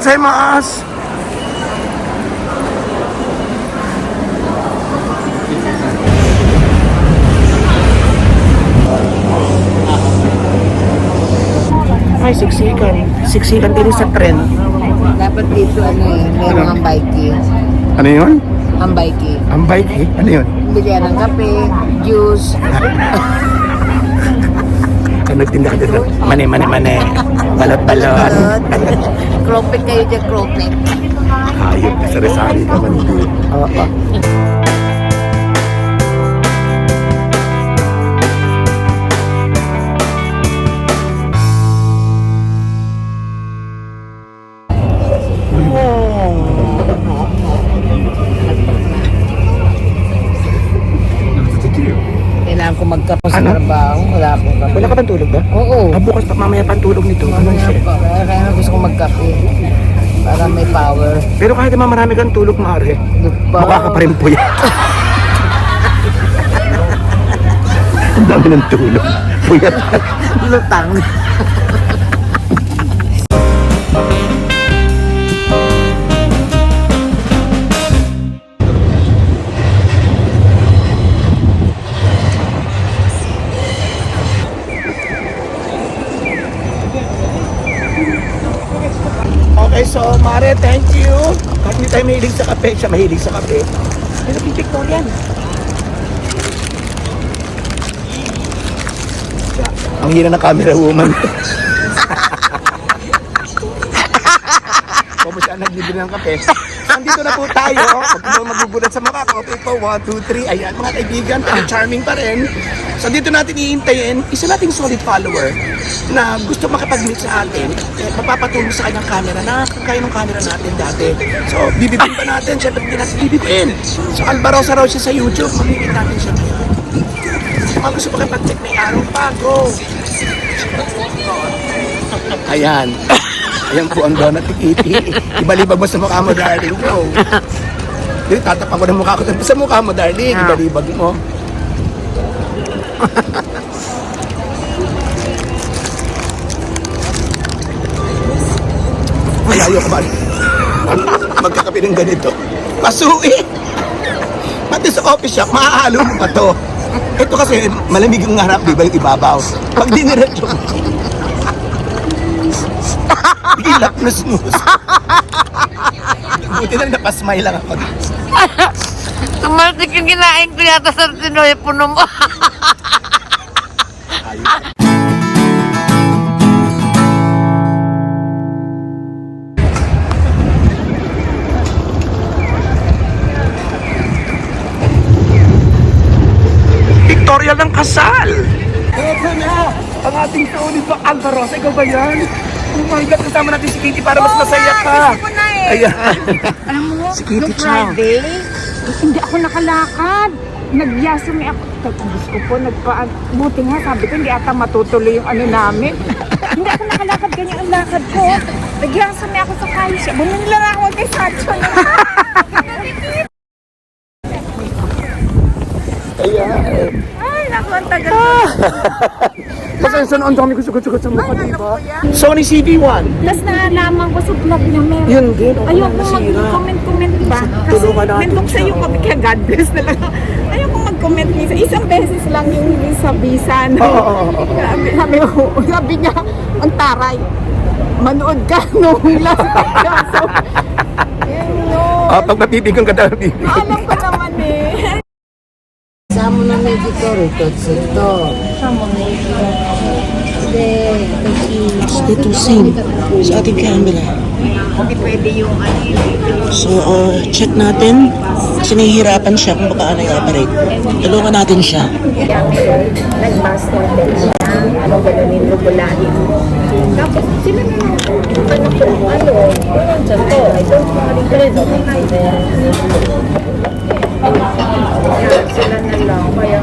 gozaimasu. Ay, siksikan. Siksikan din sa tren. Dapat dito ano eh, merong ang bike Ano yun? Ang bike Ang bike eh. Ano yun? Bilihan ng kape, juice. Kung nagtinda ka dito, mani, mani, mani. Balot, balot. Kropik kayo dyan, kropik. Hayop, sari-sari ka man dito. Oo. Kailangan ko magkape sa Ano? trabaho. Wala akong kape. Wala ka pang tulog ba? Oo. Ah, bukas pa, mamaya pang tulog nito. Ano Mamaya siya? pa. Kaya kaya gusto kong magkape. Para may power. Pero kahit naman marami kang tulog, maaari. Mukha ka pa rin po yan. Ang dami ng tulog. Puyat. Lutang. So Mare, thank you. Kahit hindi tayo mahilig sa kape, siya mahilig sa kape. Pero Victorian. Ang hina ng camera woman. Kung siya nagbibili ng kape. So, andito na po tayo. Huwag magugulat sa mukha ko. Okay po, 1, 2, 3. Ayan, mga kaibigan, pero charming pa rin. So, dito natin iintayin, isa nating solid follower na gusto makipag-meet sa atin. Eh, magpapatulong sa kanyang camera na kung kaya ng camera natin dati. So, bibigyan pa natin. Siyempre, hindi natin bibigyan. So, Albarosa raw siya sa YouTube. Mamimit natin siya ngayon. Mga gusto makipag-check may araw pa, go! Ayan. Ayan po ang donut ni Kitty. Ibalibag mo sa mukha mo, darling. Go. Dito, tatapak ko ng mukha ko sa mukha mo, darling. Ibalibag mo. Malayo ka ba? Magkakape ng ganito. Pasui! Pati sa coffee shop, maahalo mo pa to. Ito kasi malamig ang harap, di ba yung ibabaw? Pag diniretso mo, Ilap na snooze. Buti lang napasmile lang ako. Tumalsik yung kinain ko yata sa Tinoy, puno mo. Pictorial ng kasal. Ito na, ang ating Tony pa Alvarosa. Ikaw ba yan? My God, kasama natin si Kitty para mas masaya ka. Ayan. Alam mo, Si Kitty nung Chow. Friday, hindi ako nakalakad. Nagyasumi ako. Tapos ko po, nagpa... Buti nga, sabi ko, hindi ata matutuloy yung ano namin. hindi ako nakalakad, ganyan ang lakad ko. Nagyasumi ako sa. Bumili lang ako kay Sacho na. Ayan. Ay, tagal. Pasensya na, ang dami ko sugat-sugat sa mukha, di ba? Sony CV1. Tapos nalaman ko sa vlog niya meron. Yun din, ako Ayoko lang nasira. mag-comment-comment ba? Kasi Tulungan natin nandun siya. sa'yo kami, kaya God bless na lang. Ayoko mag-comment minsan. Isang beses lang yung yung sa visa. No? Oo, oo, oo. Sabi, sabi, ko- sabi niya, ang taray. Manood ka nung last episode. Yun, no. Ah, pag napipigyan ka daw. Alam ko naman. Samo na may dito, ito, ito. Samo Dito, same. Sa ating camera. Hindi pwede yung ano So, uh, check natin. Kasi nahihirapan siya kung paano i-operate. Tulungan natin siya. nag-master din siya. Ano, ganunin mo bulahin. Tapos, sila na lang. Ano ko, ano, ano, to, I don't worry, pero Yan, sila na lang. Kaya,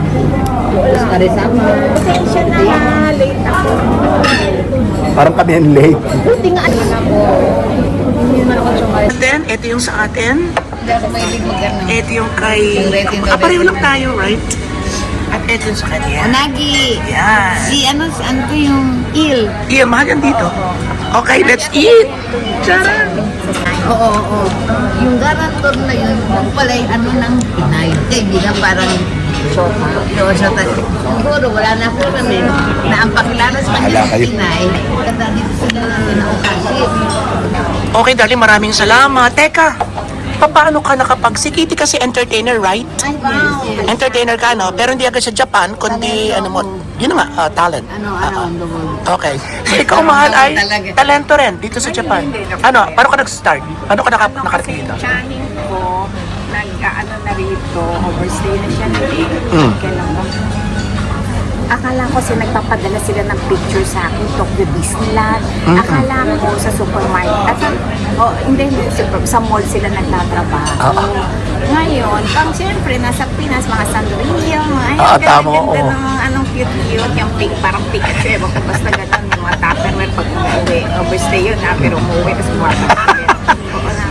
karisama. pasensya na ha, late ako. Parang kami ang late. Buti nga, ano na po. Hindi naman ako sumali. Then, ito yung sa atin. Hindi ako mahilig mag-ano. Ito yung kay... Yung Ah, pareho lang tayo, right? At ito sa kanya. Nagi. Yan. Si ano, si ano to yung il. Iya, mahal yan dito. Okay, let's eat. Charan! Oo, oo, oo. Yung garantor na yun, yung pala ano ng Pinay. Kaibigan parang Shota. Yung Shota. Siguro, wala na po kami. Na ang pakilala sa kanya. Pinay. Kaya dito sila na okasyon. Okay, darling, maraming salamat. Teka, paano ka nakapag... Si Kitty kasi entertainer, right? Ay, wow. Entertainer ka, no? Pero hindi agad sa Japan, kundi, ano mo, yun na nga, ah, talent. Ano, Ah, around the world. Okay. So, ikaw, mahal, ay Talaga. talento rin dito sa Japan. Ano, paano ka nag-start? Paano ka naka- nakarating dito? Channing ko, nag-ano na rito, overstay na siya na rin. Mm. Kailan? Akala ko kasi nagpapadala sila ng picture sa akin, Tokyo Disneyland. Akala ko sa supermarket. At sa, oh, hindi, hindi, sa, sa mall sila nagtatrabaho. Oo. Ngayon, pang siyempre, nasa Pinas, mga Sandoria, mga Oo, tama, oo. ng anong cute-cute, yung pink, parang Pikachu, ewan ko basta ganun, yung mga Tupperware pag umuwi. Overstay yun ha, pero umuwi, tapos buwata Oo na.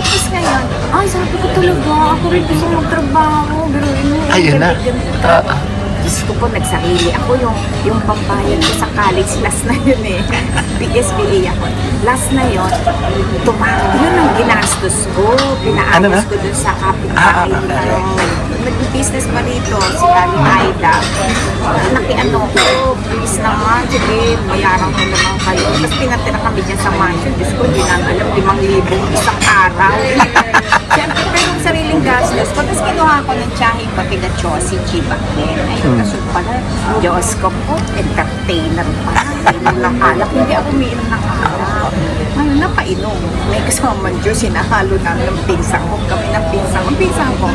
Tapos ngayon, ay sabi ko talaga, ako rin gusto magtrabaho, pero yun, Ayun na. Ah. Diyos ko po, nagsarili. Ako yung, yung pambayad ko sa college, last na yun eh. PSBA ako. Last na yun, tumawag. Yun ang ginastos ko. Ano na? Pinaayos ko dun sa Ah, ah, kapitbahay. ah, ng Nag-business pa rito, si Kali Aida. Nakiano ko, please naman, sige, bayaran ko naman kayo. Tapos pinatira kami dyan sa mansion. Diyos ko, hindi namin alam, limang libo isang araw. Siyempre, pero yung ko. Tapos kinuha ko ng tiyahing patigacho, si Chiba. Ayun, kaso pala, Diyos ko po, entertainer pa. Inom ng alak. Hindi ako umiinom ng alak. Ngayon, napainom. May kasama Diyos, sinahalo namin ng pinsang ko. Kami ng pinsang ko. Pinsang ko.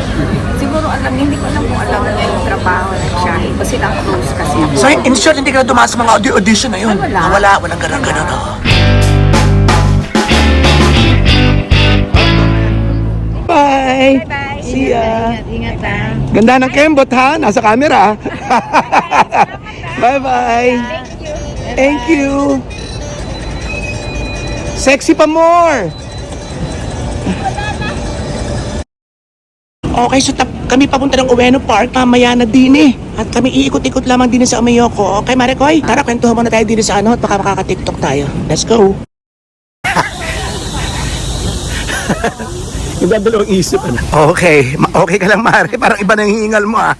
Siguro alam, hindi ko alam kung alam niya yung trabaho ng tiyahin. Kasi lang close kasi ako. So, in short, hindi ka na dumaan sa mga audio audition na yun? Ay, wala. Ah, wala, walang ganun-ganun. oh. Bye! Bye. See ya! Ingat, ingat ha. Ganda ng kembot ha, nasa camera. Bye-bye. Thank you. Sexy pa more. Okay, so tap, kami papunta ng Ueno Park, mamaya na din eh. At kami iikot-ikot lamang din sa Ameyoko. Okay, Maricoy? Tara, kwentuhan muna tayo din sa ano at baka makaka-tiktok tayo. Let's go. Nagdadalawang isip ano? Okay, okay ka lang Mare, parang iba nang hihingal mo ah.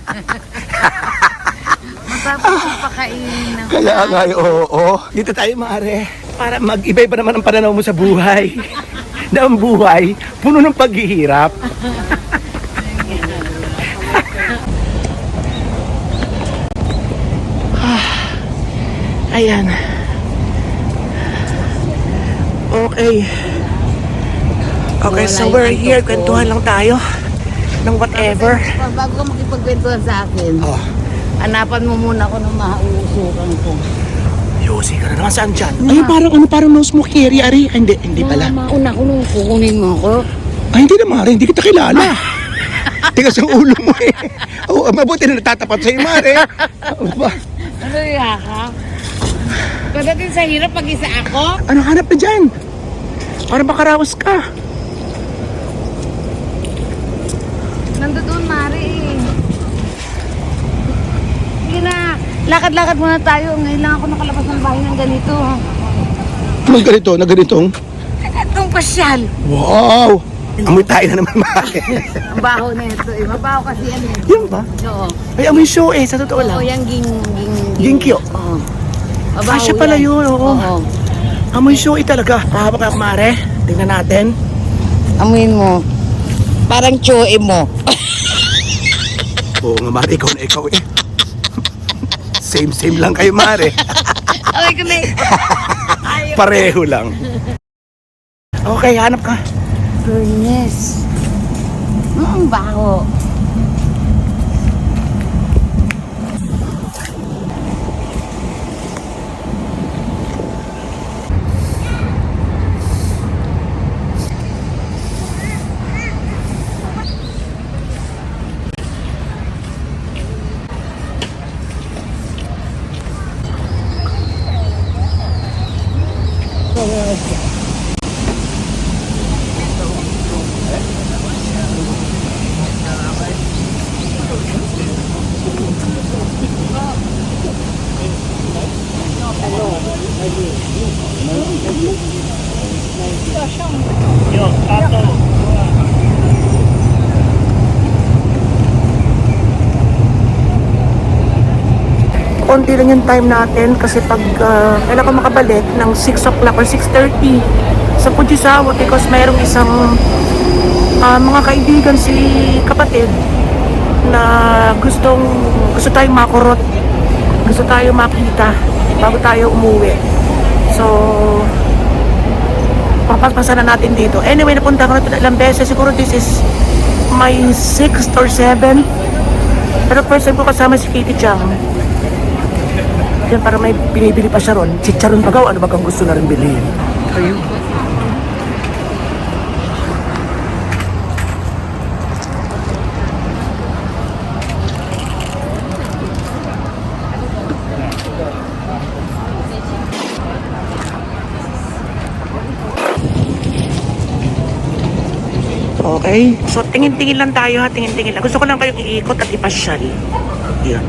Magpapakainin ng Kaya nga, oo, oo. Dito tayo, Mare. Para mag-iba-iba naman ang pananaw mo sa buhay. na ang buhay, puno ng paghihirap. Ah, Ayan. Okay. Okay, so we're here. Kwentuhan lang tayo ng whatever. Bago ka makipagkwentuhan sa akin, Oh, hanapan mo muna ako ng mauusukan ko. Yosi ka na naman saan dyan? Ay, parang ano, parang nose mo kiri, Ari. Ay, hindi, hindi pala. Mauna ko nung kukunin mo ako. Ay, hindi na, Mare. Hindi kita kilala. Tigas ang ulo mo eh. Oh, mabuti na natatapat sa'yo, Mare. Ano ba? Ano ya ka? Pagdating sa hirap, pag-isa ako? Ano hanap na dyan? Para makaraos ka. Nandoon, Mari. Sige na. Lakad-lakad muna tayo. Ngayon lang ako nakalabas ng bahay ng ganito. Mas ganito, na ganitong. Itong pasyal. Wow! Amoy tayo na naman, Mare. Ang baho na ito eh. Mabaho kasi yan eh. Yan ba? Oo. Ay, amoy show eh, sa totoo Oo, lang. yan ging... ging Ginkyo. Oo. Mabaho Ah, siya pala yan. yun, oo. Oo. Amoy show eh talaga. Pahaba ka, Mare. Tingnan natin. Amuin mo. Parang choe mo. Oo nga, Mare. Ikaw na ikaw eh. Same, same lang kayo, Mare. Na eh. Pareho lang. Okay, hanap ka. Furnace. Mm, baho. Time natin kasi pag uh, kailangan ko makabalik ng 6 o'clock or 6.30 sa Fujisawa because mayroong isang ah, mga kaibigan si kapatid na gustong gusto tayong makurot gusto tayo makita bago tayo umuwi. So papaspasan na natin dito. Anyway napunta ko na ilang beses. Siguro this is my 6th or 7th pero first time ko kasama si Katie Chang yan para may binibili pa siya ron. Chicharon pagaw, ano ba kang gusto na rin bilhin? Ayun. Okay. So, tingin-tingin lang tayo ha. Tingin-tingin lang. Gusto ko lang kayong iikot at ipasyal. Yan.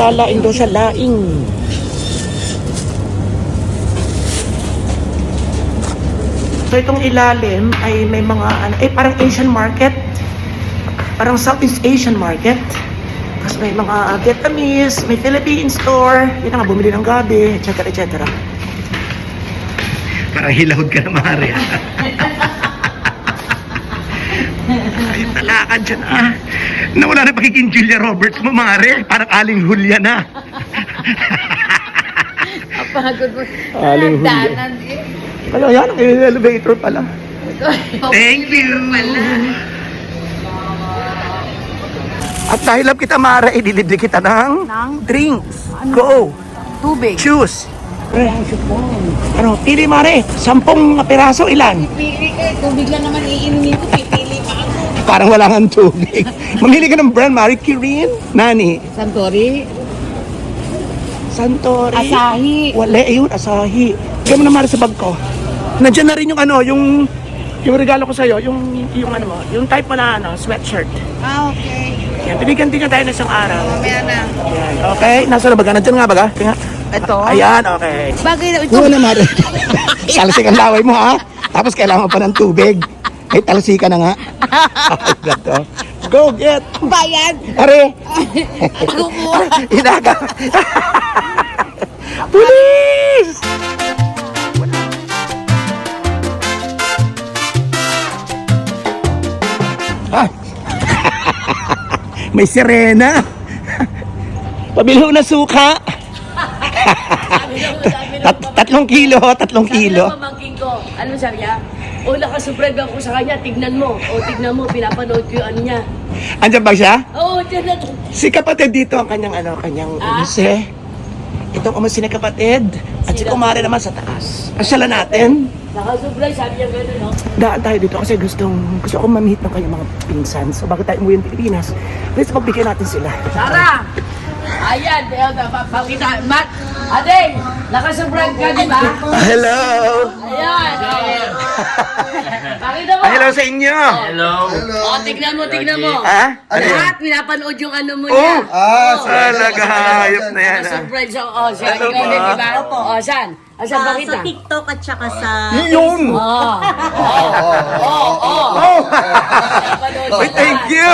Maglalaing daw siya, laing. So itong ilalim ay may mga, ano, eh parang Asian market. Parang Southeast Asian market. Tapos may mga Vietnamese, may Philippine store. Yun na nga, bumili ng gabi, etc. etc. Parang hilahod ka na, Mari. Ay, talakad dyan ah. Nawala na pagiging Julia Roberts mo, Mare. Parang aling Julia na. Kapagod mo. Aling Julia. Danan eh. Ano yan? Ang elevator pala. Thank you. At dahil love kita, Mara, idilibre kita ng, Ng? drinks. Go. Tubig. Choose. Ano, pili, Mare. Sampung piraso, ilan? Pili ka. Tubig lang naman iinumin ko. Pipili pa. Parang wala nga tubig. Mamili ka ng brand, Mare. Kirin? Nani? Santori. Santori? Asahi. Wala, eh, yun, asahi. Bigyan mo na, Mare, sa bag ko. Nandiyan na rin yung ano, yung yung regalo ko sa'yo, yung, yung ano mo, yung type mo na ano, sweatshirt. Ah, okay. Yan, binigyan din niya tayo ng isang araw. Mamaya na. Yan, okay. Nasa na baga? Nandiyan nga baga? Tinga. Ito? Ayan, okay. Bagay na ito. Wala na, Talsik ang laway mo, ha? Tapos kailangan pa ng tubig. Ay, talsika na nga. Go get! Bayan! Are! Kukuha! Inaga! Police! Ah. May sirena. Pabili ho na suka. Tat- tatlong kilo, tatlong kilo. Sabi ng pamangkin ko, ano sabi niya? O nakasubscribe ako sa kanya, tignan mo. O tignan mo, pinapanood ko yung ano niya. Andiyan ba siya? Oo, dyan na. Si kapatid dito ang kanyang ano, kanyang Ah. ulise. Itong umasin na kapatid. At si Sila. kumare naman sa taas. Asyalan natin. Nakasubscribe, sabi niya gano'n, no? Daan tayo dito kasi gustong, gusto akong mamihit ng kanyang mga pinsan. So bago tayo umuwi ng Pilipinas, please pagbigyan natin sila. Tara! Ayan, pakita. Mat, ate, nakasubscribe ka, di ba? Hello! Ayan. Pakita mo. Ah, hello sa inyo! O, tignan mo, tignan mo. Ha? Ano yan? Lahat, pinapanood yung ano mo Oh! niya. Ah, talaga hayop na yan. ah. Nakasubscribe sa, o, siya, Ano ikaw din, di ba? O, saan? O, saan Ah, pakita? sa TikTok at saka sa Yun! Oh. Oh, oh, oh. Oh! Pinapanood Uy, siya. thank you!